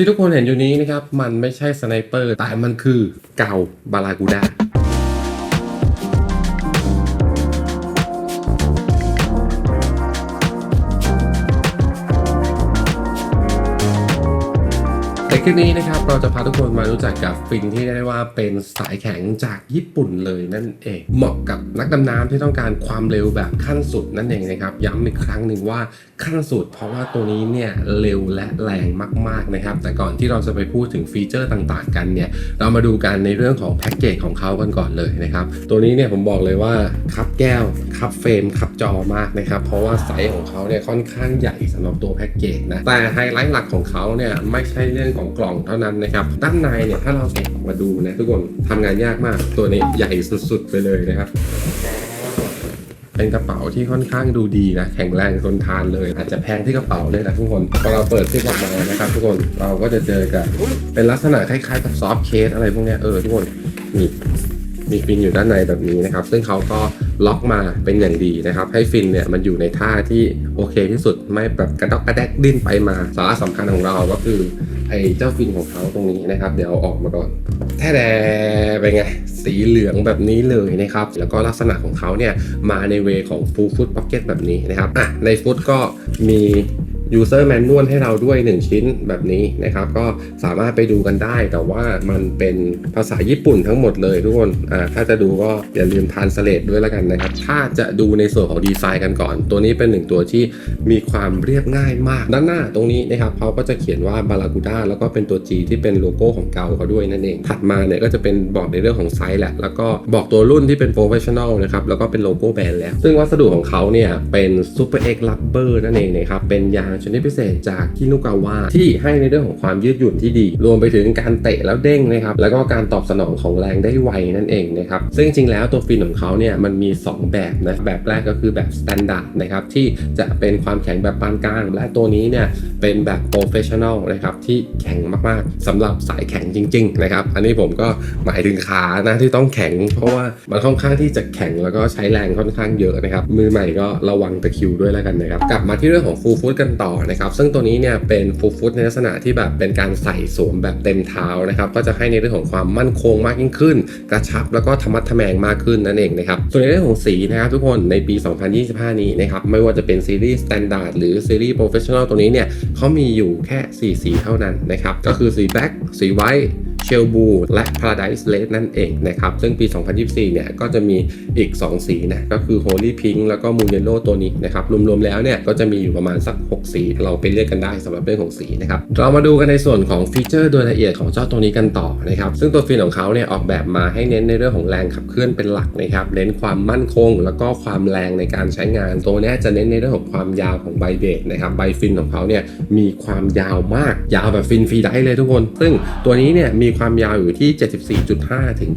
ที่ทุกคนเห็นอยู่นี้นะครับ มันไม่ใช่สไนเปอร์ แต่มันคือเกาบาลากูดา คลิปนี้นะครับเราจะพาทุกคนมารู้จักกับฟินที่เรียกได้ว่าเป็นสายแข็งจากญี่ปุ่นเลยนั่นเองเหมาะกับนักดำน้ำที่ต้องการความเร็วแบบขั้นสุดนั่นเองนะครับย้ำอีกครั้งหนึ่งว่าขั้นสุด เพราะว่าตัวนี้เนี่ยเร็วและแรงมากๆนะครับแต่ก่อนที่เราจะไปพูดถึงฟีเจอร์ต่างๆ กันเนี่ยเรามาดูกันในเรื่องของแพ็กเกจของเขากันก่อนเลยนะครับตัวนี้เนี่ยผมบอกเลยว่าคับแก้วคับเฟรมคับจอมากนะครับเพราะว่าไซส์ของเขาเนี่ยค่อนข้างใหญ่สำหรับตัวแพ็กเกจนะแต่ไฮไลท์หลักของเขาเนี่ยไม่ใช่เรื่องของกล่องเท่านั้นนะครับ ด้านในเนี่ยถ้าเราแกะมาดูนะทุกคนทำงานยากมาก ตัวนี้ใหญ่สุดๆไปเลยนะครับเป็นกระเป๋าที่ค่อนข้างดูดีนะ แข็งแรงทนทานเลย อาจจะแพงที่กระเป๋าเลยนะทุกคนพอเราเปิดที่ออกมานะครับ ทุกคนเราก็จะเจอกับเป็นลักษณะคล้ายๆกับซอฟต์เคสอะไรพวกนี้เออทุกคนนี่มีฟินอยู่ด้านในแบบนี้นะครับ ซึ่งเขาก็ล็อกมาเป็นอย่างดีนะครับ ให้ฟินเนี่ยมันอยู่ในท่าที่โอเคที่สุดไม่แบบกระดอกกระแดกดิ้นไปมา สาระสำคัญของเราก็คือ ไอ้เจ้าฟินของเขาตรงนี้นะครับ เดี๋ยวเอาออกมาก่อนแท้แดไปไง สีเหลืองแบบนี้เลยนะครับ แล้วก็ลักษณะของเขาเนี่ยมาในเวของฟูลฟูดพ็อกเก็ตแบบนี้นะครับอะในฟุตก็มี user manual ให้เราด้วย 1 ชิ้นแบบนี้นะครับ ก็สามารถไปดูกันได้ แต่ว่ามันเป็นภาษาญี่ปุ่นทั้งหมดเลยทุกคนอ่าถ้าจะดูก็อย่าลืมทานสเลดด้วยแล้วกันนะครับ ถ้าจะดูในส่วนของดีไซน์กันก่อน ตัวนี้เป็นหนึ่งตัวที่มีความเรียบง่ายมาก ด้านหน้าตรงนี้นะครับเขาก็จะเขียนว่าบาลากูด้าแล้วก็เป็นตัว G ที่เป็นโลโก้ของเกาเขาด้วยนั่นเอง ถัดมาเนี่ยก็จะเป็นบอกในเรื่องของไซส์แหละ แล้วก็บอกตัวรุ่นที่เป็น professional นะครับ แล้วก็เป็นโลโก้แบรนด์แล้ว ซึ่งวัสดุของเขาเนี่ยเป็น Super X Rubber นั่นเองนะครับ เป็นยางชนิดพิเศษจากคินุกาวะที่ให้ในเรื่องของความยืดหยุ่นที่ดี รวมไปถึงการเตะแล้วเด้งนะครับแล้วก็การตอบสนองของแรงได้ไวนั่นเองนะครับซึ่งจริงๆแล้วตัวฟินของเขาเนี่ยมันมี 2 แบบนะแบบแรกก็คือแบบ standard นะครับที่จะเป็นความแข็งแบบปานกลาง และตัวนี้เนี่ยเป็นแบบ professional นะครับที่แข็งมากๆสำหรับสายแข็งจริงๆนะครับอันนี้ผมก็หมายถึงขานะที่ต้องแข็ง เพราะว่ามันค่อนข้างที่จะแข็งแล้วก็ใช้แรงค่อนข้างเยอะนะครับมือใหม่ก็ระวังตะคิวด้วยแล้วกันนะครับกลับมาที่เรื่องของ full foot กันต่อนะครับซึ่งตัวนี้เนี่ยเป็นฟูฟุตในลักษณะที่แบบเป็นการใส่สวมแบบเต็มเท้านะครับก็จะให้ในเรื่องของความมั่นคงมากยิ่งขึ้น กระชับแล้วก็ธรรมัดทแมงมากขึ้นนั่นเองนะครับส่วนในเรื่องของสีนะครับทุกคนในปี 2025 นี้นะครับไม่ว่าจะเป็นซีรีส์สแตนดาร์ดหรือซีรีส์โปรเฟชชั่นอลตัวนี้เนี่ยเขามีอยู่แค่ 4 สีเท่านั้นนะครับก็คือสีแบล็กสีไวท์ ชลบูและ Paradise Red นั่นเองนะครับซึ่งปี 2024 เนี่ยก็จะมีอีก 2 สีนะก็คือ Holy Pink แล้วก็ Moon Yellow ตัวนี้นะครับรวมๆแล้วเนี่ยก็จะมีอยู่ประมาณสัก 6 สี เราไปเลือกกันได้สำหรับเรื่องของสีนะครับเรามาดูกันในส่วนของฟีเจอร์โดยละเอียดของเจ้าตัวนี้กันต่อนะครับซึ่งตัวฟินของเขาเนี่ยออกแบบมาให้เน้นในเรื่องของแรงขับเคลื่อนเป็นหลักนะครับเน้นความมั่นคง แล้วก็ความแรงในการใช้งานตัวนี้จะเน้นในเรื่องของความยาวของใบเบรกนะครับใบฟินของเขาเนี่ยมีความยาวมากยาวแบบฟินฟรีได้เลยทุกคน ซึ่งตัวนี้เนี่ยมีความยาวอยู่ที่ 74.5 ถึง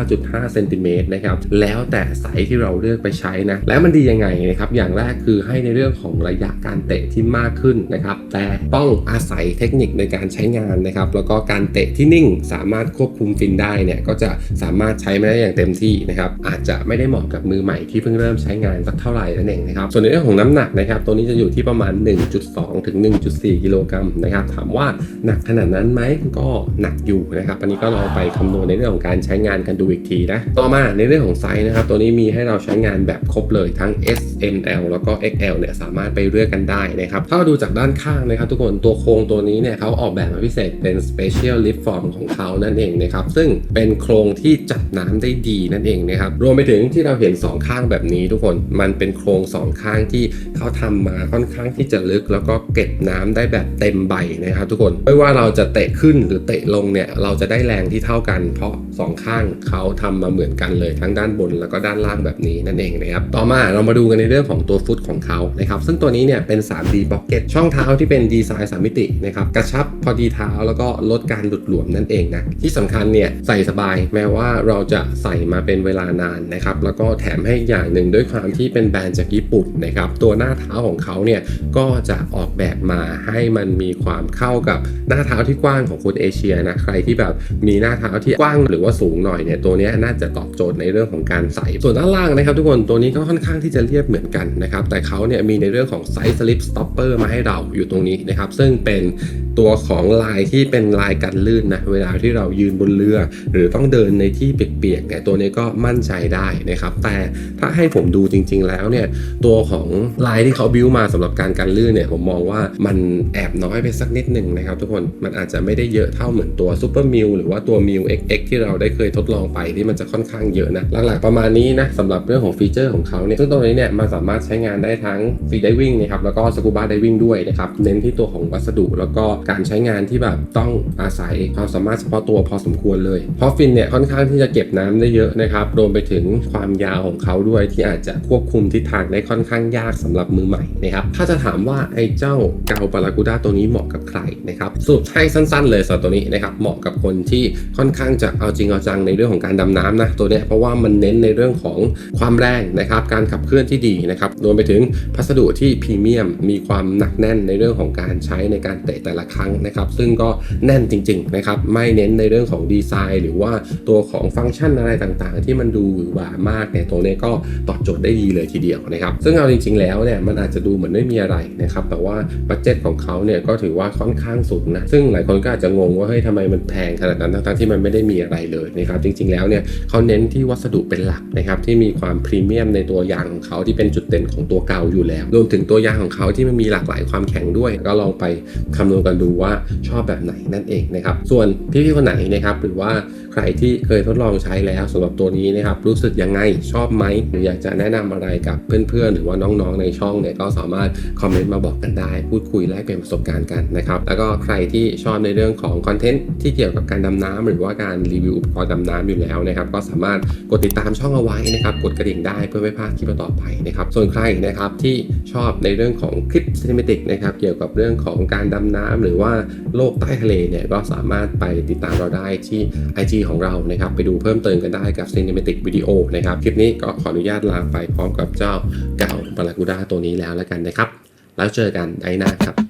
79.5 เซนติเมตรนะครับ แล้วแต่ไซส์ที่เราเลือกไปใช้นะ แล้วมันดียังไงนะครับ อย่างแรกคือให้ในเรื่องของระยะการเตะที่มากขึ้นนะครับ แต่ต้องอาศัยเทคนิคในการใช้งานนะครับ แล้วก็การเตะที่นิ่งสามารถควบคุมฟินได้เนี่ยก็จะสามารถใช้ไม่ได้อย่างเต็มที่นะครับ อาจจะไม่ได้เหมาะกับมือใหม่ที่เพิ่งเริ่มใช้งานสักเท่าไหร่นั่นเองนะครับ ส่วนในเรื่องของน้ำหนักนะครับ ตัวนี้จะอยู่ที่ประมาณ 1.2 ถึง 1.4 กิโลกรัมนะครับ ถามว่าหนักขนาดนั้นไหมก็หนักอยู่นะนะครับอันนี้ก็ลองไปคำนวณในเรื่องของการใช้งานกันดูอีกทีนะต่อมาในเรื่องของไซส์นะครับ ตัวนี้มีให้เราใช้งานแบบครบเลยทั้ง S M L แล้วก็ XL เนี่ยสามารถไปเลือกกันได้นะครับถ้าเราดูจากด้านข้างนะครับทุกคนตัวโครงตัวนี้เนี่ยเขาออกแบบมาพิเศษเป็น Special Lift Form ของเขานั่นเองนะครับซึ่งเป็นโครงที่จับน้ำได้ดีนั่นเองนะครับรวมไปถึงที่เราเห็น 2 ข้างแบบนี้ทุกคนมันเป็นโครง 2 ข้างที่เขาทำมาค่อนข้างที่จะลึก แล้วก็เก็บน้ำได้แบบเต็มใบนะครับทุกคนไม่ว่าเราจะเตะขึ้นหรือเตะลงเนี่ยเราจะได้แรงที่เท่ากัน เพราะ 2 ข้างเขาทำมาเหมือนกันเลยทั้งด้านบนแล้วก็ด้านล่างแบบนี้นั่นเองนะครับต่อมาเรามาดูกันในเรื่องของตัวฟุตของเขานะครับซึ่งตัวนี้เนี่ยเป็น 3D Pocket ช่องเท้าที่เป็นดีไซน์3มิตินะครับกระชับพอดีเท้าแล้วก็ลดการหลุดหลวมนั่นเองนะที่สำคัญเนี่ยใส่สบายแม้ว่าเราจะใส่มาเป็นเวลานานนะครับแล้วก็แถมให้อย่างหนึ่งด้วยความที่เป็นแบรนด์จากญี่ปุ่นนะครับตัวหน้าเท้าของเขาเนี่ยก็จะออกแบบมาให้มันมีความเข้ากับหน้าเท้าที่กว้างของคนเอเชียนะใครที่แบบแบบมีหน้าเท้าที่กว้างหรือว่าสูงหน่อยเนี่ยตัวนี้น่าจะตอบโจทย์ในเรื่องของการใส่ ส่วนด้านล่างนะครับ ทุกคนตัวนี้ก็ค่อนข้างที่จะเรียบเหมือนกันนะครับแต่เขาเนี่ยมีในเรื่องของไซส์สลิปสต็อปเปอร์มาให้เราอยู่ตรงนี้นะครับซึ่งเป็นตัวของลายที่เป็นลายกันลื่นนะเวลาที่เรายืนบนเรือ หรือต้องเดินในที่เปียกๆเนี่ยตัวนี้ก็มั่นใจได้นะครับแต่ถ้าให้ผมดูจริง ๆ แล้วเนี่ยตัวของลายที่เขาบิวมาสำหรับการกันลื่นเนี่ยผมมองว่ามันแอบน้อยไปสักนิดหนึ่งนะครับทุกคนมันอาจจะไม่ได้เยอะเท่าเหมือนตัวซูเปอร์มิลหรือว่าตัวมิล XX ที่เราได้เคยทดลองไปที่มันจะค่อนข้างเยอะนะ หลักๆประมาณนี้นะสำหรับเรื่องของฟีเจอร์ของเขาเนี่ยซึ่งตรงนี้เนี่ยมันสามารถใช้งานได้ทั้งฟรีไดวิ่งนะครับแล้วก็สกูบาไดวิ่งด้วยนะครับเน้นที่ตัวของวัสดุ แล้วก็การใช้งานที่แบบต้องอาศัยความสามารถเฉพาะตัวพอสมควรเลยเพราะฟินเนี่ยค่อนข้างที่จะเก็บน้ำได้เยอะนะครับรวมไปถึงความยาวของเขาด้วยที่อาจจะควบคุมทิศทางได้ค่อนข้างยากสำหรับมือใหม่นะครับถ้าจะถามว่าไอ้เจ้าเกาปารากูด้าตัวนี้เหมาะกับใครนะครับสรุปให้สั้น ๆ เลยสำหรับตัวนี้นะครับเหมาะกับคนที่ค่อนข้างจะเอาจริงเอาจังในเรื่องของการดำน้ำนะตัวเนี้ยเพราะว่ามันเน้นในเรื่องของความแรงนะครับการขับเคลื่อนที่ดีนะครับรวมไปถึงพัสดุที่พรีเมียม มีความหนักแน่นในเรื่องของการใช้ในการเตะแต่ละครั้งนะครับซึ่งก็แน่นจริงๆนะครับไม่เน้นในเรื่องของดีไซน์ หรือว่าตัวของฟังก์ชันอะไรต่างๆ ที่มันดูหวือหวามากเนี่ยตัวเนี้ยก็ตอบโจทย์ได้ดีเลยทีเดียวนะครับซึ่งเอาจริง ๆ แล้วเนี่ยมันอาจจะดูเหมือนไม่มีอะไรนะครับแต่ว่าบัตเจ็ตของเขาเนี่ยก็ถือว่าค่อนข้างสูงนะซึ่งหลายคนก็อาจจะงงว่าเฮ้ยทำไมมันแพงขนาดนั้นทั้งที่มันไม่ได้มีอะไรเลยนะครับจริงๆแล้วเนี่ยเขาเน้นที่วัสดุเป็นหลักนะครับที่มีความพรีเมียมในตัวยางของเขาที่เป็นจุดเด่นของตัวเก่าอยู่แล้ว รวมถึงตัวยางของเขาที่มันมีหลากหลายความแข็งด้วย ก็ลองไปคำนวณกันดูว่าชอบแบบไหนนั่นเองนะครับส่วนพี่ๆคนไหนนะครับหรือว่า รที่เคยทดลองใช้แล้วสำหรับตัวนี้นะครับรู้สึกยังไงชอบไหมหรืออยากจะแนะนำอะไรกับเพื่อนๆ หรือว่าน้องๆในช่องเนี่ยก็สามารถคอมเมนต์มาบอกกันได้ พูดคุยแลกเปลี่ยนประสบการณ์กันนะครับแล้วก็ใครที่ชอบในเรื่องของคอนเทนต์ที่เกี่ยวกับการดำน้ำหรือว่าการรีวิวอุปกรณ์ดำน้ำอยู่แล้วนะครับก็สามารถกดติดตามช่องเอาไว้นะครับกดกระดิ่งได้เพื่อไม่พลาดคลิปต่อไปนะครับส่วนใครนะครับที่ชอบในเรื่องของคลิปซีนิเมติกนะครับเกี่ยวกับเรื่องของการดำน้ำหรือว่าโลกใต้ทะเลเนี่ยก็สามารถไปติดตามเราได้ที่ IG ของเรานะครับ ไปดูเพิ่มเติมกันได้กับ Cinematic Video นะครับ คลิปนี้ก็ขออนุญาตลาไปพร้อมกับเจ้าเก่าบาลากูด้าตัวนี้แล้วแล้วกันนะครับ แล้วเจอกันไอหน้าครับ